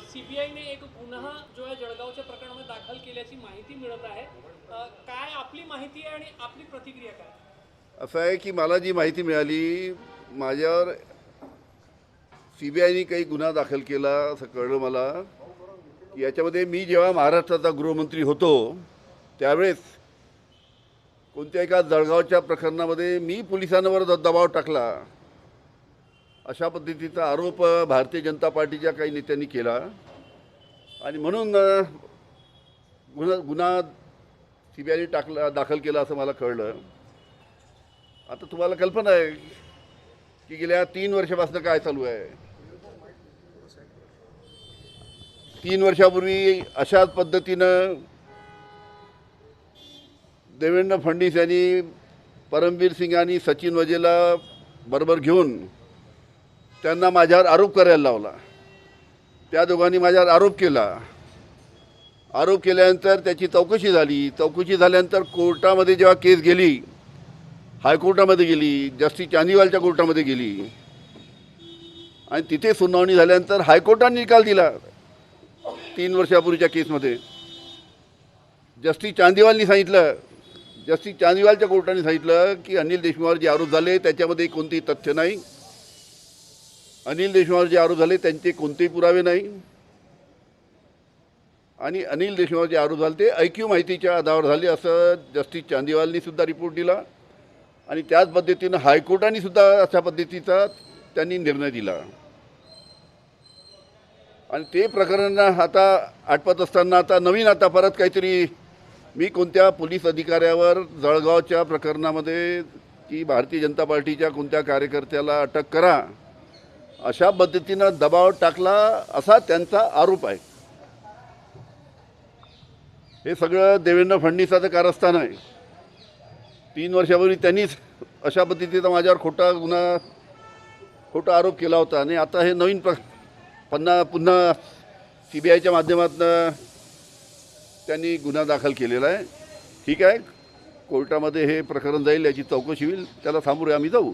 सीबीआयने एक गुन्हा जो आहे जळगावच्या प्रकरणामध्ये दाखल केल्याची माहिती मिळत आहे. काय आपली माहिती आहे आणि आपली प्रतिक्रिया काय? असं आहे की मला जी माहिती मिळाली माझ्यावर सी बी आयने काही गुन्हा दाखल केला असं कळलं मला. की याच्यामध्ये मी जेव्हा महाराष्ट्राचा गृहमंत्री होतो त्यावेळेस कोणत्या एका जळगावच्या प्रकरणामध्ये मी पोलिसांवर द- दबाव टाकला. अशा पद्धतीचा आरोप भारतीय जनता पार्टीच्या काही नेत्यांनी केला. आणि म्हणून गुन्हा गुन्हा सी बी आयने टाकला दाखल केला असं मला कळलं. आता तुम्हाला कल्पना आहे की गेल्या तीन वर्षापासून काय चालू आहे? तीन वर्षापूर्वी अशाच पद्धतीनं देवेंद्र फडणवीस यांनी परमवीर सिंग आणि सचिन वजेला बरोबर घेऊन त्यांना माझ्यावर आरोप करायला लावला. त्या दोघांनी माझ्यावर आरोप केला. आरोप केल्यानंतर त्याची चौकशी झाली. चौकशी झाल्यानंतर कोर्टामध्ये जेव्हा केस गेली हायकोर्टामध्ये गेली जस्टिस चांदीवालच्या कोर्टामध्ये गेली आणि तिथे सुनावणी झाल्यानंतर हायकोर्टाने निकाल दिला तीन वर्षापूर्वीच्या केसमध्ये. जस्टिस चांदीवालनी सांगितलं जस्टिस चांदीवालच्या कोर्टाने सांगितलं की अनिल देशमुखवर जे आरोप झाले त्याच्यामध्ये कोणतेही तथ्य नाही. अनिल देशमुखावर जे आरोप झाले त्यांचे कोणतेही पुरावे नाही. आणि अनिल देशमुखावर जे आरोप झाले ते ऐक्यू माहितीच्या आधारावर झाले असं जस्टिस चांदीवालनी सुद्धा रिपोर्ट दिला. आणि त्याच पद्धतीनं हायकोर्टाने सुद्धा अशा पद्धतीचा त्यांनी निर्णय दिला. आणि ते प्रकरण आता आटपत असताना आता नवीन आता परत काहीतरी मी कोणत्या पोलीस अधिकाऱ्यावर जळगावच्या प्रकरणामध्ये की भारतीय जनता पार्टीच्या कोणत्या कार्यकर्त्याला अटक करा अशा पद्धतीनं दबाव टाकला असा त्यांचा आरोप आहे. हे सगळं देवेंद्र फडणवीसाचं कारस्थान आहे. तीन वर्षापूर्वी त्यांनीच अशा पद्धतीचा माझ्यावर खोटा गुन्हा खोटा आरोप केला होता. आणि आता हे नवीन प्र पन्हा पुन्हा सी बी आयच्या माध्यमातून त्यांनी गुन्हा दाखल केलेला आहे. ठीक आहे कोर्टामध्ये हे प्रकरण जाईल याची चौकशी होईल त्याला सामोरे आम्ही जाऊ.